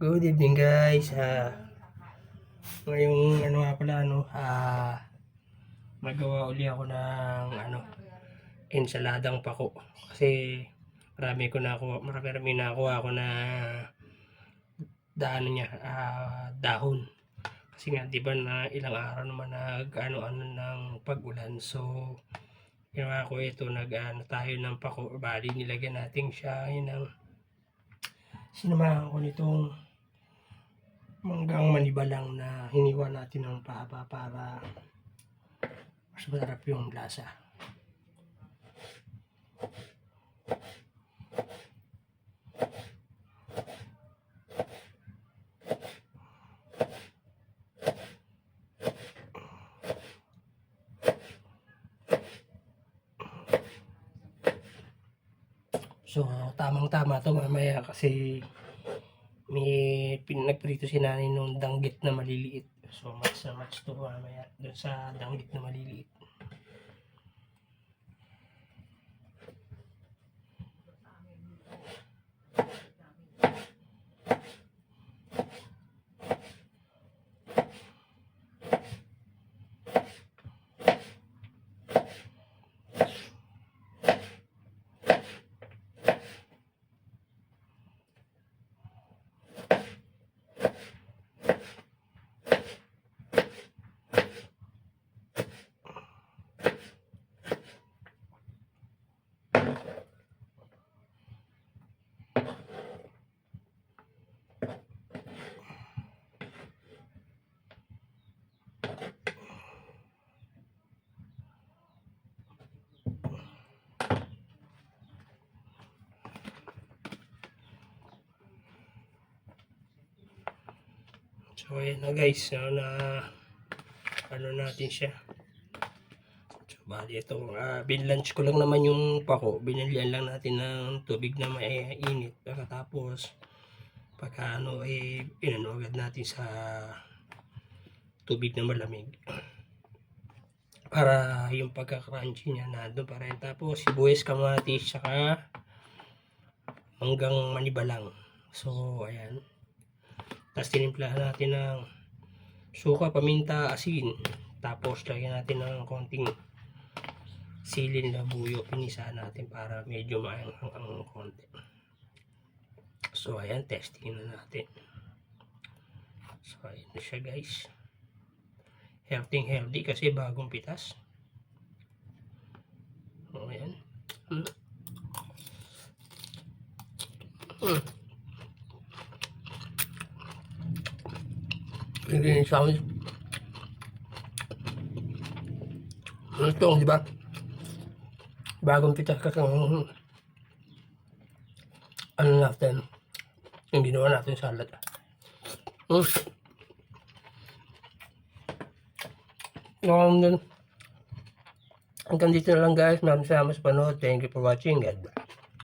Good evening guys. Ah, ngayong ano nga pala ano, ah, magawa uli ako ng ano, ensaladang pako. Kasi marami ko na ako, marami marami na ako ako na daan niya, ah, dahon. Kasi nga 'di ba na ilang araw naman nag ano ano ng pag-ulan. So ginawa ko ito nag ano tayo ng pako. Bali nilagyan natin siya ang sinamahan ko nitong manggang manibalang na hiniwa natin ng pahaba para mas masarap yung lasa. So, tamang-tama to mamaya kasi may pinagprito si nanay nung danggit na maliliit. So, match na match to mamaya dun sa danggit na maliliit. So, ayan na guys. So, na ano natin siya. So, bali ito. Uh, binlunch ko lang naman yung pako. Binalian lang natin ng tubig na mainit. Pagkatapos, pagka ano, eh, inano natin sa tubig na malamig. Para yung pagka-crunchy niya nandun pa rin. Tapos, sibuyas, kamatis, saka hanggang manibalang. So, ayan. Tapos tinimplahan natin ng suka, paminta, asin. Tapos lagyan natin ng konting silin na buyo. Pinisa natin para medyo maanghang ang konti. So ayan, testing na natin. So ayan na siya guys. Healthy healthy kasi bagong pitas. O ayan. Mm. Mm. Hindi sa akin. Ito, di ba? Bagong pitas kasi ang ano natin, yung ginawa natin salad. Mm. Um, hanggang dito na lang guys. Maraming salamat sa panood. Thank you for watching. God.